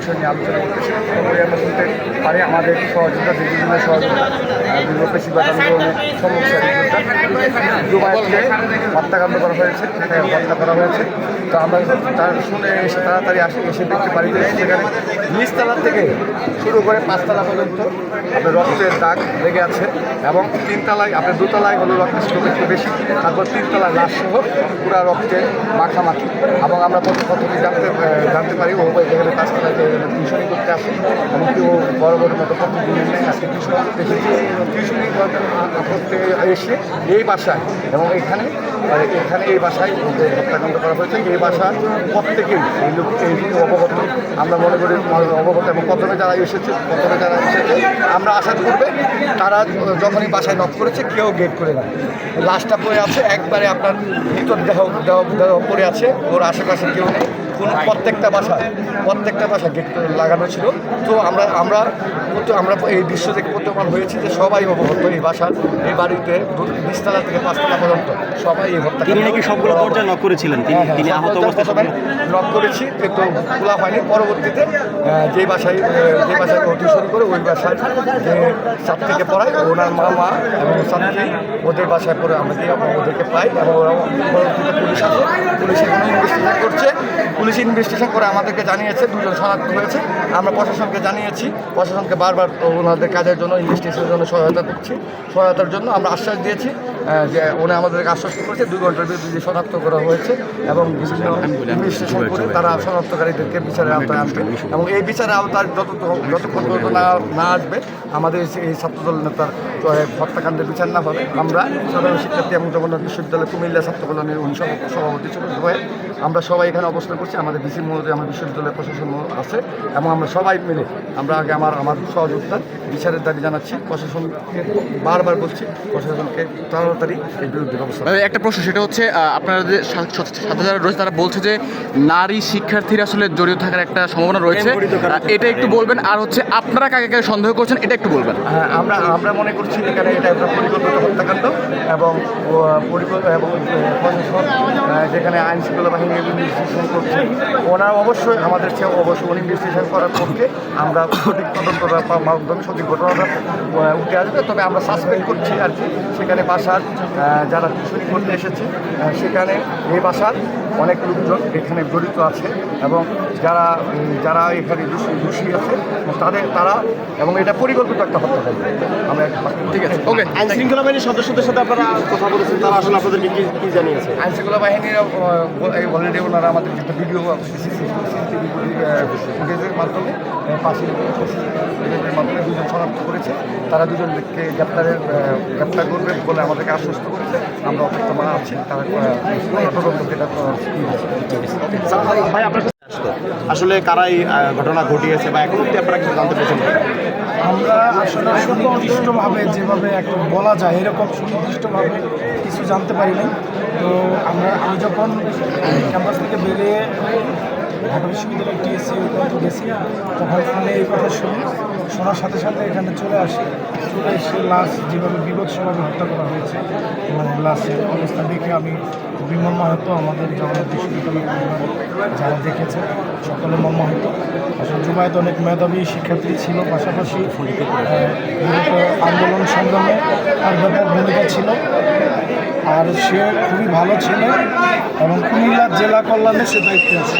বিষয় নিয়ে আলোচনা এর মধ্যে পারে আমাদের সহযোগিতা বিভিন্ন সহযোগিতা। বিভিন্ন পেশিবাদ আন্দোলনের সমস্যা জুবাইলকে হত্যাকাণ্ড করা হয়েছে হ্যাঁ, হত্যা করা হয়েছে। তো আমরা তার শুনে এসে তাড়াতাড়ি আসি এসে দেখতে পারি যে সেখানে নিচতলা থেকে শুরু করে পাঁচতলা পর্যন্ত আপনার রক্তের দাগ লেগে আছে এবং তিনতলায় আপনার দোতলায় হলো রক্তের স্টোক একটু বেশি তারপর তিনতলায় লাশ সহ পুরা রক্তের মাখামাখি। এবং আমরা প্রথম জানতে জানতে পারি ও এখানে পাঁচতলায় টিউশনি করতে আসে এবং ও বড় বড় মতো প্রতিদিনের নেই আজকে টিউশন করতে টিউশনি করতে এসে এই বাসায় এবং এখানে এখানে এই বাসায় হত্যাকাণ্ড করা হয়েছে, এই বাসার প্রত্যেকেই এই লোক, এই অবগত। আমরা মনে করি অবগত এবং প্রথমে যারা এসেছে, প্রথমে যারা এসেছে, আমরা আশা করবে তারা যখনই বাসায় নক করেছে, কেউ গেট করে না। লাশটা পড়ে আছে, একবারে আপনার ভিতর দেহ দেহ দেহ পড়ে আছে, ওর আশেপাশে কেউ নেই। কোনো প্রত্যেকটা বাসায় প্রত্যেকটা বাসা গেট লাগানো ছিল। তো আমরা আমরা আমরা এই দৃশ্য থেকে প্রত্যমান হয়েছি যে সবাই অবগত এই বাসার এই বাড়িতে বিশতলা থেকে পাঁচতলা পর্যন্ত সবাই এই হত্যা তিনি নাকি সবগুলো দরজা নক করেছিলেন? তিনি হ্যাঁ, হ্যাঁ, তিনি আহত সব অবস্থায় লক করেছি কিন্তু খোলা হয়নি। পরবর্তীতে যে বাসায় যে বাসায় অতি শুরু করে ওই বাসায় যে ছাত্রীকে পড়ায় ওনার মা মা এবং ছাত্রী ওদের বাসায় পড়ে আমরা গিয়ে ওদেরকে পাই এবং ওরা পরবর্তীতে পুলিশ আসে। পুলিশ এখানে ইনভেস্টিগেশন করছে। পুলিশ ইনভেস্টিগেশন করে আমাদেরকে জানিয়েছে, দুজন শনাক্ত হয়েছে। আমরা প্রশাসনকে জানিয়েছি, প্রশাসনকে বারবার ওনাদের কাজের জন্য ইনভেস্টিগেশনের জন্য সহায়তা করছি। সহায়তার জন্য আমরা আশ্বাস দিয়েছি। যে উনি আমাদেরকে আশ্বস্ত করেছে দুই ঘণ্টার বিরুদ্ধে শনাক্ত করা হয়েছে এবং বিভিন্ন ইনভেস্টিগেশন করে তারা শনাক্তকারীদেরকে বিচারের আওতায় আসবে এবং এই বিচারের আওতায় যত যতক্ষণ পর্যন্ত না না আসবে আমাদের এই- ছাত্রদল নেতার হত্যাকাণ্ডের বিচার না হবে আমরা সাধারণ শিক্ষার্থী এবং জগন্নাথ বিশ্ববিদ্যালয় কুমিল্লা ছাত্র কল্যাণের সভাপতি ছিল সবাই। আমরা সবাই এখানে অবস্থান করছি আমাদের বিসির মধ্যে আমার বিশ্ববিদ্যালয় প্রশাসন আছে। এবং আমরা সবাই মিলে আমরা আগে আমার আমার সহযোগিতা বিচারের দাবি জানাচ্ছি প্রশাসনকে বারবার বলছি প্রশাসনকে তাড়াতাড়ি বিরুদ্ধে ব্যবস্থা ভাই, একটা প্রশ্ন সেটা হচ্ছে আপনারা যে সাথে যারা রয়েছে তারা বলছে যে নারী শিক্ষার্থীরা আসলে জড়িত থাকার একটা সম্ভাবনা রয়েছে। এটা একটু বলবেন আর হচ্ছে আপনারা কাকে কাকে সন্দেহ করছেন এটা একটু বলবেন। হ্যাঁ আমরা আমরা মনে করছি এখানে এটা একটা পরিকল্পিত হত্যাকাণ্ড। এবং এবং প্রশাসন যেখানে আইন শৃঙ্খলা বাহিনী ইনভেস্টিগেশন করছে। ওনারা অবশ্যই আমাদের চেয়ে অবশ্যই উনি ইনভেস্টিগেশন করার পক্ষে আমরা সঠিক তদন্তর মাধ্যমে সঠিক ঘটনাটা উঠে আসবে। তবে আমরা সাসপেন্ড করছি আর কি সেখানে বাসার যারা টিউশনি করতে এসেছে সেখানে এই বাসার অনেক লোকজন এখানে জড়িত আছে এবং যারা যারা এখানে দোষী দোষী আছে তাদের তারা এবং এটা পরিকল্পিত একটা আমরা ঠিক আছে ওকে। আইন শৃঙ্খলা বাহিনীর সদস্যদের সাথে আপনারা কথা বলেছেন তারা আসলে আপনাদেরকে কি কি জানিয়েছে আইন শৃঙ্খলা বাহিনীর অলরেডি ওনারা আমাদের যেটা ভিডিও সিসিটিভি ফুটেজের মাধ্যমে পাশে ফুটেজের মাধ্যমে দুজন শনাক্ত করেছে তারা দুজনকে গ্রেপ্তারের আহ, গ্রেপ্তার করবে বলে আমাদেরকে আশ্বস্ত করেছে আমরা অপেক্ষমান আছি তারা তদন্ত যেটা। ভাই আপনার। আসলে কারাই ঘটনা ঘটিয়েছে বা এখন আপনারা কিছু জানতে পেরেছেন আমরা আসলে সুনির্দিষ্টভাবে যেভাবে একটা বলা যায়, এরকম সুনির্দিষ্টভাবে কিছু জানতে পারিনি তো আমরা, আমি যখন ক্যাম্পাস থেকে বেরিয়ে ঢাকা বিশ্ববিদ্যালয় টিএসসি পর্যন্ত গেছি, তখন ফোনে এই কথা শুনি। শোনার সাথে সাথে এখানে চলে আসি। চলে এসে লাশ যেভাবে বিভৎসভাবে হত্যা করা হয়েছে মানে লাশের অবস্থা দেখে আমি খুবই মর্মাহত আমাদের জগন্নাথ বিশ্ববিদ্যালয় যারা দেখেছে, সকলে মর্মাহত আসলে জুবায়ত অনেক মেধাবী শিক্ষার্থী ছিল, পাশাপাশি আন্দোলন সংগ্রামে তার ব্যাপক ভূমিকা ছিল। আর সে খুবই ভালো ছেলে এবং কুমিল্লা জেলা কল্যাণে সে দায়িত্বে আছে।